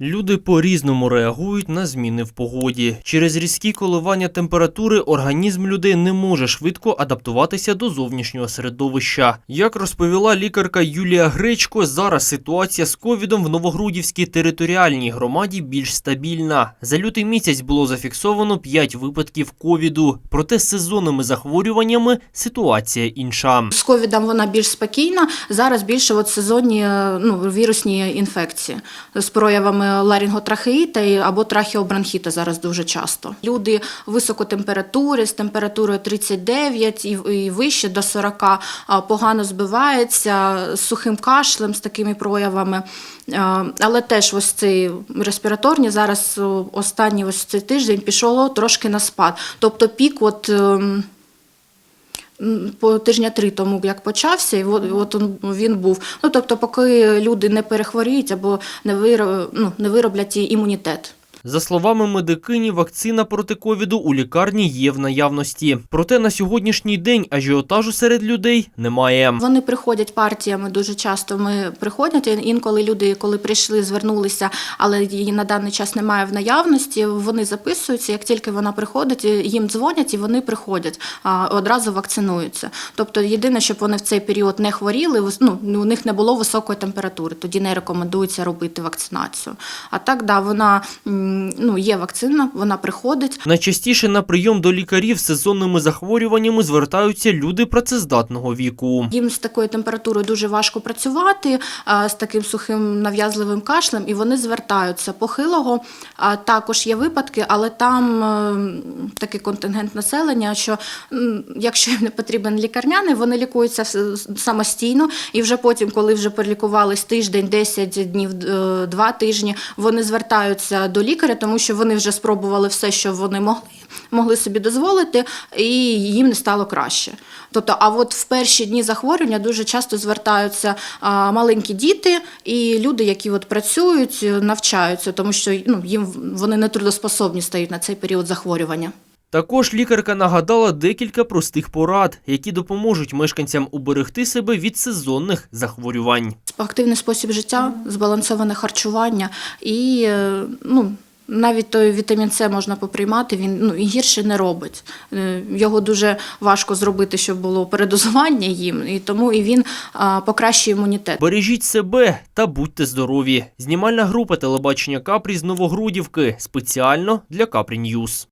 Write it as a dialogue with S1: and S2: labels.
S1: Люди по-різному реагують на зміни в погоді. Через різкі коливання температури організм людей не може швидко адаптуватися до зовнішнього середовища. Як розповіла лікарка Юлія Гречко, зараз ситуація з ковідом в Новогрудівській територіальній громаді більш стабільна. За лютий місяць було зафіксовано 5 випадків ковіду. Проте з сезонними захворюваннями ситуація інша.
S2: З ковідом вона більш спокійна. Зараз більше от сезонні е, ну, вірусні інфекції з проявами ларінготрахеїта або трахеобронхіта зараз дуже часто. Люди високотемператури з температурою 39 і, вище до 40 погано збивається з сухим кашлем, з такими проявами. Але теж ось цей респіраторні зараз останній ось цей тиждень пішло трошки на спад. Тобто пік от. По тижня три тому, як почався, і от, він був. Ну тобто, поки люди не перехворіють або не ну, не вироблять імунітет.
S1: За словами медикині, вакцина проти ковіду у лікарні є в наявності. Проте на сьогоднішній день ажіотажу серед людей немає.
S2: Вони приходять партіями дуже часто. Ми приходять інколи люди, коли прийшли, звернулися, але її на даний час немає в наявності. Вони записуються. Як тільки вона приходить, їм дзвонять і вони приходять, а, одразу вакцинуються. Тобто, єдине, щоб вони в цей період не хворіли, ну у них не було високої температури. Тоді не рекомендується робити вакцинацію. А так, да, вона ну є вакцина, вона приходить.
S1: Найчастіше на прийом до лікарів з сезонними захворюваннями звертаються люди працездатного віку.
S2: Їм з такою температурою дуже важко працювати, з таким сухим нав'язливим кашлем, і вони звертаються. Похилого також є випадки, але там е, такий контингент населення, що якщо їм не потрібен лікарняний, вони лікуються самостійно, і вже потім, коли вже перелікувались тиждень, 10 днів, е, два тижні, вони звертаються до лікаря, тому що вони вже спробували все, що вони могли могли собі дозволити, і їм не стало краще. Тобто, а от в перші дні захворювання дуже часто звертаються маленькі діти і люди, які от працюють, навчаються, тому що ну, їм вони не трудоспособні стають на цей період захворювання.
S1: Також лікарка нагадала декілька простих порад, які допоможуть мешканцям уберегти себе від сезонних захворювань.
S2: Активний спосіб життя, збалансоване харчування і е, ну. Навіть той вітамін С можна поприймати, він ну гірше не робить. Е, Його дуже важко зробити, щоб було передозування їм, і тому і він а, покращує імунітет.
S1: Бережіть себе та будьте здорові. Знімальна група телебачення Капрі з Новогрудівки спеціально для Капрі Ньюз.